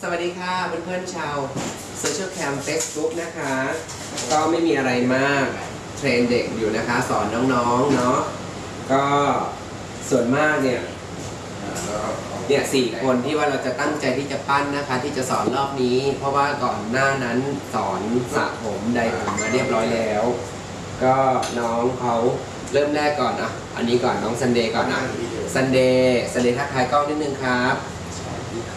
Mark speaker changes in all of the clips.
Speaker 1: สวัสดีค่ะเพื่อนๆชาวโซเชียลแคม Facebook นะคะ ก็ไม่มีอะไรมากเทรนเด็กอยู่นะคะ สอนน้องๆเนาะก็ส่วนมากเนี่ยเนี่ยสี่คนที่ว่าเราจะตั้งใจที่จะปั้นนะคะ ที่จะสอนรอบนี้ เพราะว่าก่อนหน้านั้นสอนสระผมไดผมมาเรียบร้อยแล้ว ก็น้องเขาเริ่มแรกก่อนอะอันนี้ก่อนน้องซันเดย์ก่อนอะซันเดย์ซันเดย์ทักทายกล้องนิดนึงครับ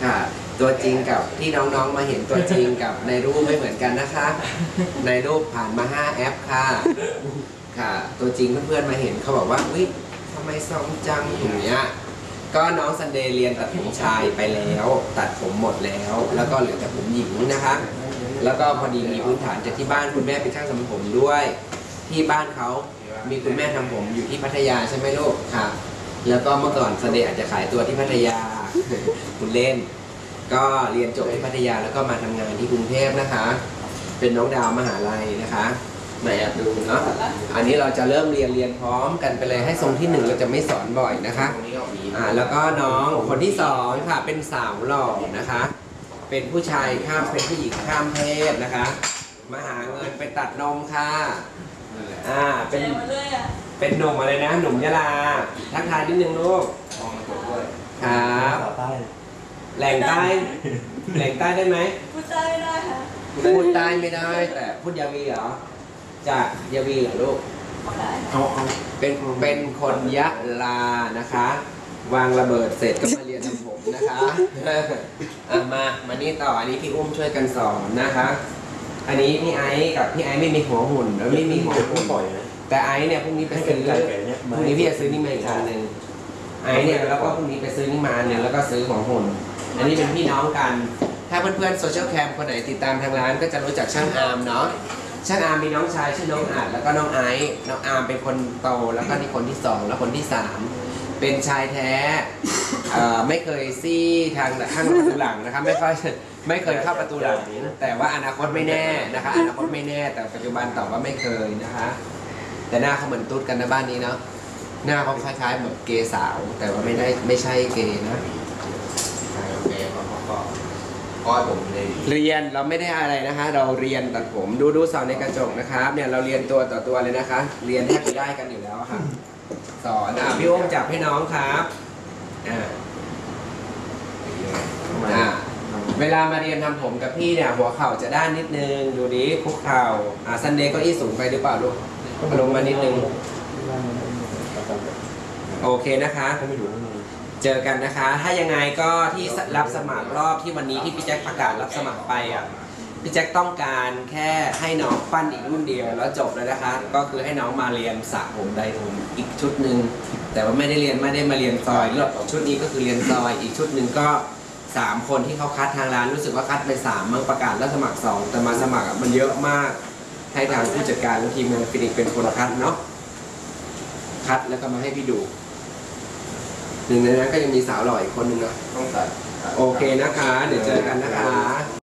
Speaker 1: ค่ะ ตัวจริงกับที่น้องๆมาเห็นตัวจริงกับในรูปไม่เหมือนกันนะคะ ในรูปผ่านมา5แอปค่ะ ค่ะ ตัวจริงเพื่อนๆมาเห็นเขาบอกว่าอุ้ยทำไมซองจังอย่างเงี้ยก็น้องซันเดย์เรียนตัดผมชายไปแล้ว ตัดผมหมดแล้ว แล้วก็เหลือแต่ผมหญิงนะคะ แล้วก็พอดีมีพื้นฐานจากที่บ้านคุณแม่เป็นช่างทำผมด้วย ที่บ้านเขามีคุณแม่ทำผมอยู่ที่พัทยาใช่ไหมลูกค่ะ แล้วก็เมื่อก่อนซันเดย์อาจจะขายตัวที่พัทยาคุณเล่น ก็เรียนจบที่พัทยาแล้วก็มาทำงานที่กรุงเทพนะคะ เป็นน้องดาวมหาลัยนะคะไหนอะดูเนาะอันนี้เราจะเริ่มเรียนเรียนพร้อมกันไปเลยให้ทรงที่หนึ่งเราจะไม่สอนบ่อยนะคะอ่าแล้วก็น้องคนที่สองค่ะเป็นสาวหล่อนะคะ เป็นผู้ชายข้ามเป็นผู้หญิงข้ามเพศนะคะมาหาเงินไปตัดนมค่ะอ่าเป็น
Speaker 2: เจ๋งมาเลยอะ
Speaker 1: เป็นหนุ่มอะไรนะหนุ่มยะลาทักทายนิดนึงลูกครับ
Speaker 3: ใต้
Speaker 1: แหล่งใต้ แหล่งใต้ได้ไหม
Speaker 2: พูดใต้ไม่ได้ค่ะ
Speaker 1: พูดใต้ไม่ได้ แต่พูดยาวีเหรอ จากยาวีเหรอลูก
Speaker 2: พูดได้
Speaker 3: เอาเอา
Speaker 1: เป็นเป็นคนยะลานะคะ วางระเบิดเสร็จก็มาเรียนทำผมนะคะอะมามานี่ต่ออันนี้พี่อุ้มช่วยกันสอนนะคะ อันนี้พี่ไอซ์กับพี่ไอซ์ไม่มีหัวหุ่นแล้วไม่มีหัวหุ่น
Speaker 3: ปล่อยนะ
Speaker 1: แต่ไอซ์เนี่ยพรุ่งนี้ไป
Speaker 3: ให้เป็
Speaker 1: ซื้
Speaker 3: น
Speaker 1: อ
Speaker 3: ไก่ไก่เนี่ย
Speaker 1: พรุ่งนี้พี่จะซื้อนี่มาอีกอันหนึ่งไอซ์เนี่ยแล้วก็พรุ่งนี้ไปซื้อนี่มาอันหนึ่งแล้วก็ซื้อหัวหุ่น อันนี้เป็นพี่น้องกัน ถ้าเพื่อนๆโซเชียลแคมคนไหนติดตามทางร้านก็จะรู้จักช่างอาร์มเนาะ ช่างอาร์มมีน้องชายชื่อน้องอัดแล้วก็น้องไอซ์ น้องอาร์มเป็นคนโตแล้วก็นี่คนที่สองแล้วคนที่สามเป็นชายแท้เอ่อไม่เคยซี่ทางข้างประตูหลังนะครับไม่ค่อยไม่เคยเข้าประตูหลังแต่ว่าอนาคตไม่แน่นะคะอนาคตไม่แน่แต่ปัจจุบันตอบว่าไม่เคยนะคะ แต่หน้าเขาเหมือนตุ๊ดกันนะบ้านนี้เนาะหน้าเขาคล้ายๆแบบเกย์สาว แต่ว่าไม่ได้ไม่ใช่เกย์นะ
Speaker 4: โอเคพอพอพอ พอผมเลย
Speaker 1: เรียนเราไม่ได้อะไรนะคะ เราเรียนตัดผมดูดูสอนในกระจกนะครับเนี่ยเราเรียนตัวต่อตัวเลยนะคะ เรียนแทบจะได้กันอยู่แล้วอะค่ะ สอนอะพี่โอ้มจับให้น้องครับอ่าอ่าเวลามาเรียนทำผมกับพี่เนี่ยหัวเข่าจะด้านนิดนึง ดูดิคุกเข่าอ่าซันเดย์ก็อี้สูงไปหรือเปล่าลูกลงมานิดนึง โอเคนะคะ
Speaker 3: ไม่อยู่ข้างใน
Speaker 1: เจอกันนะคะ ถ้ายังไงก็ที่รับสมัครรอบที่วันนี้ที่พี่แจ็คประกาศรับสมัครไปอะพี่แจ็คต้องการแค่ให้น้องปั้นอีกรุ่นเดียว แล้วจบแล้วนะคะ ก็คือให้น้องมาเรียนสระผมไดผมอีกชุดหนึ่งแต่ว่าไม่ได้เรียนไม่ได้มาเรียนซอยรอบชุดนี้ก็คือเรียนซอยอีกชุดหนึ่งก็สามคนที่เขาคัดทางร้านรู้สึกว่าคัดไปสามมั้งประกาศรับสมัครสองแต่มาสมัครมันเยอะมาก ให้ทางผู้จัดการและทีมงานฟินิกเป็นคนคัดเนาะคัดแล้วก็มาให้พี่ดู หนึ่งในนั้นก็ยังมีสาวหล่ออีกคนหนึ่งเนาะ
Speaker 4: ต้องตัด
Speaker 1: โอเคนะคะ เดี๋ยวเจอกันนะคะ